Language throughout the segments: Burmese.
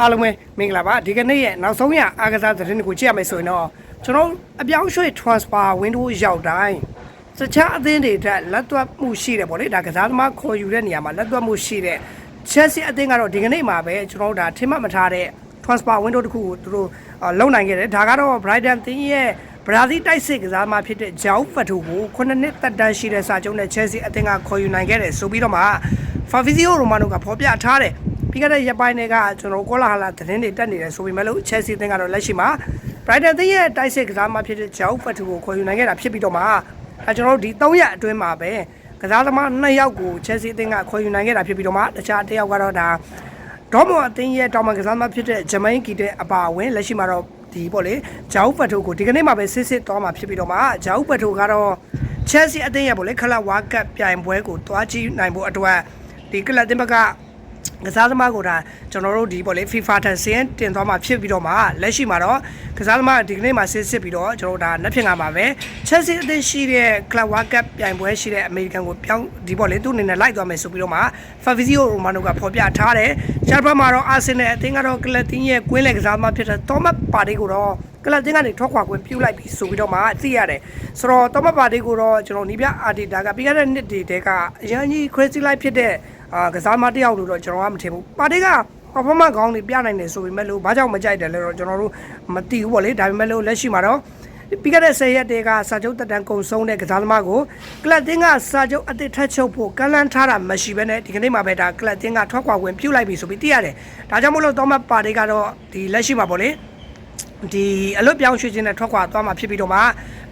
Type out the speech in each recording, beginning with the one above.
အားလုံးပဲမင်္ဂလာပါဒီကနေ့ရဲ့နောက်ဆုံးရအားကစားသတင်းတွေကိုကြည့်ရမယ်ဆိုရင်တော့ကျွန်တော်အပြောင်းရွှေ့ transfer window ရောက်တိုင်းစချားအသင်းတွေတက်လက်သွက်မှုရှိတယ်ဗောလေဒါကစားသမားခေါ်ယူတဲ့နေရာမှာလက်သွက်မှုရှိတဲ့ Chelsea အသင်းကတော့ဒီကနေ့မှာပဲကျွန်တော်တို့ဒါထင်မှတ်မထားတဲ့ transfer window တစ်ခုကိုသူတို့အာလုံနိုင်ခဲ့တယ်ဒါကတော့ Brighton သင်းရဲ့ဘရာဇီးတိုက်စစ်ကစားသမားဖြစ်တဲ့ဂျောက်ဖတ်ထိုကို9နှစ်သက်တမ်းရှိတဲ့စာချုပ်နဲ့ Chelsea အသင်းကခေါ်ယူနိုင်ခဲ့တယ်ဆိုပြီးတော့မှ Fabrizio Romano ကဖော်ပြထားတယ် ပြီးခဲ့တဲ့ရက်ပိုင်းတွေကကျွန်တော်ကောလာဟလာသတင်းတွေတက်နေတယ်ဆိုပေမဲ့လို့ Chelsea အသင်းကတော့လက်ရှိမှာ Brighton သင်းရဲ့တိုက်စစ်ကစားသမားဖြစ်တဲ့ဂျောက်ဖတ်ထိုကိုခေါ်ယူနိုင်ခဲ့တာဖြစ်ပြီးတော့မှအဲကျွန်တော်တို့ဒီ3ရက်အတွင်းမှာပဲကစားသမား2ယောက်ကို Chelsea အသင်းကခေါ်ယူနိုင်ခဲ့တာဖြစ်ပြီးတော့မှတခြားတစ်ယောက်ကတော့ဒါဒေါမွန်အသင်းရဲ့တောင်မန်ကစားသမားဖြစ်တဲ့ဂျမိုင်းကီတဲ့အပါအဝင်လက်ရှိမှာတော့ဒီပေါ့လေဂျောက်ဖတ်ထိုကိုဒီကနေ့မှာပဲစစ်စစ်သွားမှာဖြစ်ပြီးတော့မှဂျောက်ဖတ်ထိုကတော့ Chelsea အသင်းရဲ့ပေါ့လေခလဝါကပ်ပြိုင်ပွဲကိုတွားကြည့်နိုင်ဖို့အတွက်ဒီကလပ်တင်ဘက်က ကစားသမားကိုဒါကျွန်တော်တို့ဒီပေါ့လေ FIFA ထက်စင်းတင်သွားမှာဖြစ်ပြီးတော့မှလက်ရှိမှာတော့ကစားသမားဒီကနေ့မှာစစ်စစ်ပြီးတော့ကျွန်တော်တို့ဒါနှစ်ဖြင့်ကမှာပဲ Chelsea အသင်းရှိတဲ့ Club World Cup ပြိုင်ပွဲရှိတဲ့အမေရိကန်ကိုပြောင်းဒီပေါ့လေသူ့အနေနဲ့လိုက်သွားမယ်ဆိုပြီးတော့မှ Fabrizio Romano ကဖော်ပြထားတယ်။ဂျာဘတ်မှာတော့ Arsenal အသင်းကတော့ကလပ်တင်ရဲ့ကွင်းလယ်ကစားသမားဖြစ်တဲ့ Thomas Partey ကိုတော့ ကလပ်တင်ကနေထွက်ခွာခွင့်ပြုလိုက်ပြီဆိုပြီးတော့မှသိရတယ်။ဆိုတော့ Thomas Partey ကိုတော့ကျွန်တော်နီးပြအာဒီတာကပြီးခဲ့တဲ့နှစ်တွေတဲကအရန်ကြီး crazy life ဖြစ်တဲ့အာကစားသမားတစ်ယောက်လို့တော့ကျွန်တော်ကမထင်ဘူး။ပါတီက performance ကောင်းနေပြနိုင်တယ်ဆိုပေမဲ့လို့ဘာကြောင့်မကြိုက်တယ်လဲတော့ကျွန်တော်တို့မသိဘူးပေါ့လေဒါပေမဲ့လို့လက်ရှိမှာတော့ပြီးခဲ့တဲ့10ရက်တည်းကစာချုပ်တက်တန်းကုံဆုံးတဲ့ကစားသမားကိုကလပ်တင်းကစာချုပ်အသစ်ထပ်ချုပ်ဖို့ကန့်လန့်ထားတာမရှိဘဲနဲ့ဒီကနေ့မှာပဲဒါကလပ်တင်းကထွက်ခွာဝင်ပြုတ်လိုက်ပြီဆိုပြီးသိရတယ်ဒါကြောင့်မို့လို့သောမတ်ပါတီကတော့ဒီလက်ရှိမှာပေါ့လေ ဒီအလွတ်ပြောင်းရွှေ့ခြင်းနဲ့ထွက်ခွာသွားမှာဖြစ်ပြီးတော့မှ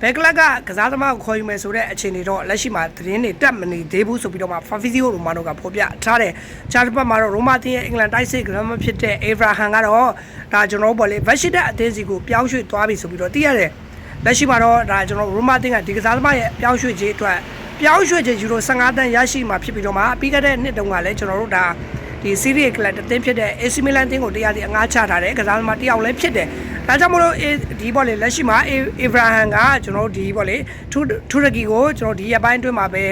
ဘယ်ကလပ်ကကစားသမားကိုခေါ်ယူမယ်ဆိုတဲ့အခြေအနေတော့လက်ရှိမှာသတင်းတွေတက်မနေသေးဘူးဆိုပြီးတော့မှ Fabrizio Romano ကဖော်ပြထားတယ်။ချားတစ်ပတ်မှာတော့ရိုမာတင်ရဲ့အင်္ဂလန်တိုက်စစ်ကစားသမားဖြစ်တဲ့ Abraham ကတော့ဒါကျွန်တော်တို့ပေါ့လေ Vashida အသင်းစီကိုပြောင်းရွှေ့သွားပြီဆိုပြီးတော့သိရတယ်။လက်ရှိမှာတော့ဒါကျွန်တော်ရိုမာတင်ကဒီကစားသမားရဲ့ပြောင်းရွှေ့ခြင်းအတွက်ပြောင်းရွှေ့ခြင်းယူရို15တန်းရရှိမှာဖြစ်ပြီးတော့မှပြီးခဲ့တဲ့နှစ်တုန်းကလည်းကျွန်တော်တို့ဒါ ဒီစီးရီးကလပ်တသင်းဖြစ်တဲ့ AC Milan တင်းကိုတရားစီအငှားချထားတယ်ကစားသမားတစ်ယောက်လည်းဖြစ်တယ်။ဒါကြောင့်မလို့ဒီဘောလေလက်ရှိမှာအေဗရာဟန်ကကျွန်တော်တို့ဒီဘောလေထူရကီကိုကျွန်တော်ဒီရက်ပိုင်းအတွင်းမှာပဲ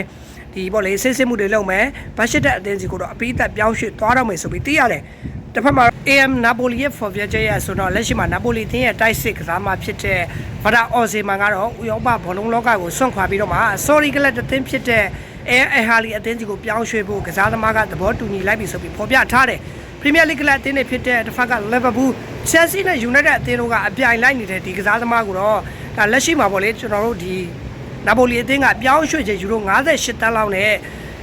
ဒီဘောလေစစ်စစ်မှုတွေလုပ်မယ်။ဘတ်ရှစ်တက်အသင်းစီကိုတော့အပိသက်ပြောင်းရွှေ့သွားတော့မယ်ဆိုပြီးသိရတယ်။တစ်ဖက်မှာ AM Napoli ရဲ့ for future ရဲ့ဆိုတော့လက်ရှိမှာ Napoli တင်းရဲ့ တိုက်စစ်ကစားသမားဖြစ်တဲ့ဗဒါအော်စီမန်ကတော့ဥရောပဘောလုံးလောကကိုဆွန့်ခွာပြီးတော့မှ sorry ကလပ်တသင်းဖြစ်တဲ့ အဲအဟာလီအသင်းစီကိုပြောင်းရွှေ့ဖို့ကစားသမားကသဘောတူညီလိုက်ပြီဆိုပြီးဖော်ပြထားတယ်။ Premier League ကလပ်အသင်းတွေဖြစ်တဲ့တစ်ဖက်က Liverpool, Chelsea နဲ့ United အသင်းတို့ကအပြိုင်လိုက်နေတဲ့ဒီကစားသမားကိုတော့ဒါလက်ရှိမှာပေါ့လေကျွန်တော်တို့ဒီနာပိုလီအသင်းကပြောင်းရွှေ့ချေယူရို58တန်းလောက်နဲ့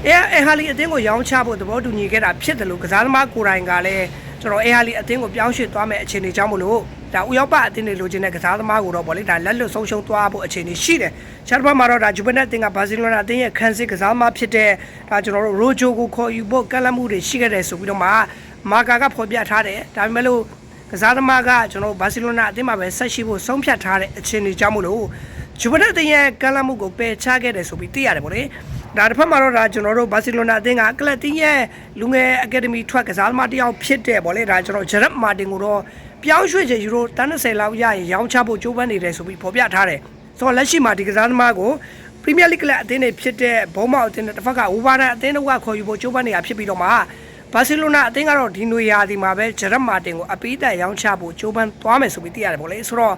အဲအဲဟာလီအသင်းကိုရောင်းချဖို့သဘောတူညီခဲ့တာဖြစ်တယ်လို့ကစားသမားကိုယ်တိုင်ကလည်းကျွန်တော်အဲဟာလီအသင်းကိုပြောင်းရွှေ့သွားမယ့်အခြေအနေကြောင့်မလို့ ဒါဥရောပအသင်းတွေလိုချင်တဲ့ကစားသမားကိုတော့ဗောလေဒါလက်လွတ်ဆုံးရှုံးသွားဖို့အခြေအနေရှိတယ်။ချာတပတ်မှာတော့ဒါဂျူဗန်နက်အသင်းကဘာစီလိုနာအသင်းရဲ့ခန်းစစ်ကစားသမားဖြစ်တဲ့ဒါကျွန်တော်တို့ရိုဂျိုကိုခေါ်ယူဖို့ကန့်လန့်မှုတွေရှိခဲ့တယ်ဆိုပြီးတော့မှမာကာကဖော်ပြထားတယ်။ဒါပေမဲ့လို့ကစားသမားကကျွန်တော်ဘာစီလိုနာအသင်းမှာပဲဆက်ရှိဖို့ဆုံးဖြတ်ထားတဲ့အခြေအနေကြောင့်မလို့ဂျူဗန်နက်အသင်းရဲ့ကန့်လန့်မှုကိုပယ်ချခဲ့တယ်ဆိုပြီးသိရတယ်ဗောလေ။ ဒါတစ်ဖက်မှာတော့ဒါကျွန်တော်တို့ဘာစီလိုနာအသင်းကကလပ်တင်းရဲ့လူငယ်အကယ်ဒမီထွက်ကစားသမားတစ်ယောက်ဖြစ်တဲ့ဗောလေဒါကျွန်တော်ဂျရက်မာတင်ကိုတော့ပြောင်းရွှေ့ချေယူရို30လောက်ရရင်ရောင်းချဖို့ကြိုးပမ်းနေတယ်ဆိုပြီးဖော်ပြထားတယ်။ဆိုတော့လက်ရှိမှာဒီကစားသမားကိုပရီးမီးယားလိဂ်ကလပ်အသင်းတွေဖြစ်တဲ့ဘုံမောက်အသင်းတွေတစ်ဖက်ကဝူဘာနာအသင်းတို့ကခေါ်ယူဖို့ကြိုးပမ်းနေတာဖြစ်ပြီးတော့မှဘာစီလိုနာအသင်းကတော့ဒီနွေရာသီမှာပဲဂျရက်မာတင်ကိုအပီးတက်ရောင်းချဖို့ကြိုးပမ်းသွားမယ်ဆိုပြီးသိရတယ်ဗောလေဆိုတော့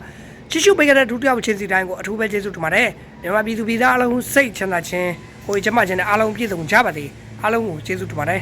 ချစ်ရှုပေးခဲ့တဲ့ဒုတိယချင်းစီတိုင်းကိုအထူးပဲကျေးဇူးတင်ပါတယ်မြန်မာပြည်သူပြည်သားအားလုံးစိတ်ချမ်းသာခြင်း ကိုယ်ကျမခြင်းနဲ့အားလုံးပြည့်စုံကြပါစေအားလုံးကိုကျေးဇူးတင်ပါတယ်